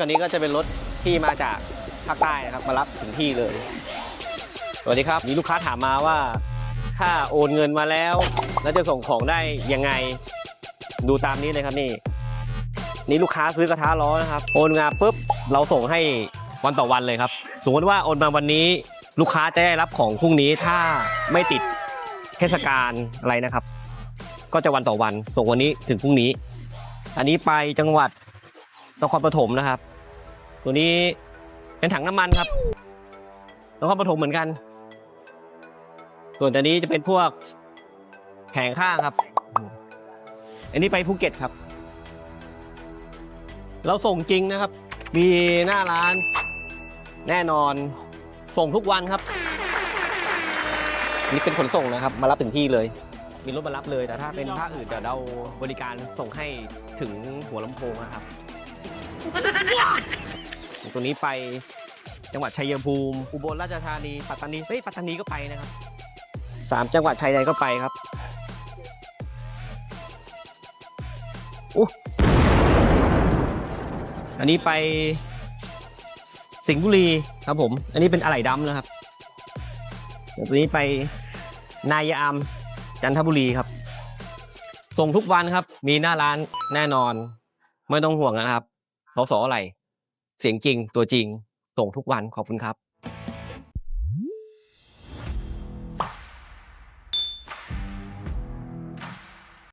คันนี้ก็จะเป็นรถที่มาจากภาคใต้นะครับมารับถึงที่เลย สวัสดีครับ มีลูกค้าถามมาว่า ถ้าโอนเงินมาแล้ว แล้วจะส่งของได้ยังไง ดูตามนี้เลยครับนี่ นี่ลูกค้าซื้อกระทะล้อนะครับ โอนมาปุ๊บเราส่งให้วันต่อวันเลยครับ สมมติว่าโอนมาวันนี้ ลูกค้าจะได้รับของพรุ่งนี้ถ้าไม่ติดเทศกาลอะไรนะครับ ก็จะวันต่อวันส่งวันนี้ถึงพรุ่งนี้ อันนี้ไปจังหวัดนครปฐมนะครับ ตัวนี้เป็นถังน้ำมันครับนครปฐมเหมือนกัน ส่วนตัวนี้จะเป็นพวกแผงข้างครับ อันนี้ไปภูเก็ตครับ เราส่งจริงนะครับ มีหน้าร้าน แน่นอน ส่งทุกวันครับ นี่เป็นขนส่งนะครับ มารับถึงที่เลย มีรถมารับเลย แต่ถ้าเป็นภาคอื่นเดี๋ยวเราบริการส่งให้ถึงหัวลำโพงนะครับ ตัวนี้ไปจังหวัดชัยภูมิ อุบลราชธานีปัตตานีเฮ้ยปัตตานีก็ไปนะครับสามจังหวัดชายแดนก็ไปครับอู้อันนี้ไปสิงห์บุรีครับผม อันนี้เป็นอะไหล่ดำนะครับเดี๋ยวตัวนี้ไปนายามจันทบุรีครับ ส่งทุกวันครับ มีหน้าร้านแน่นอน ไม่ต้องห่วงนะครับเขาสออะไร เสียงจริงตัวจริงส่งทุกวันขอบคุณครับ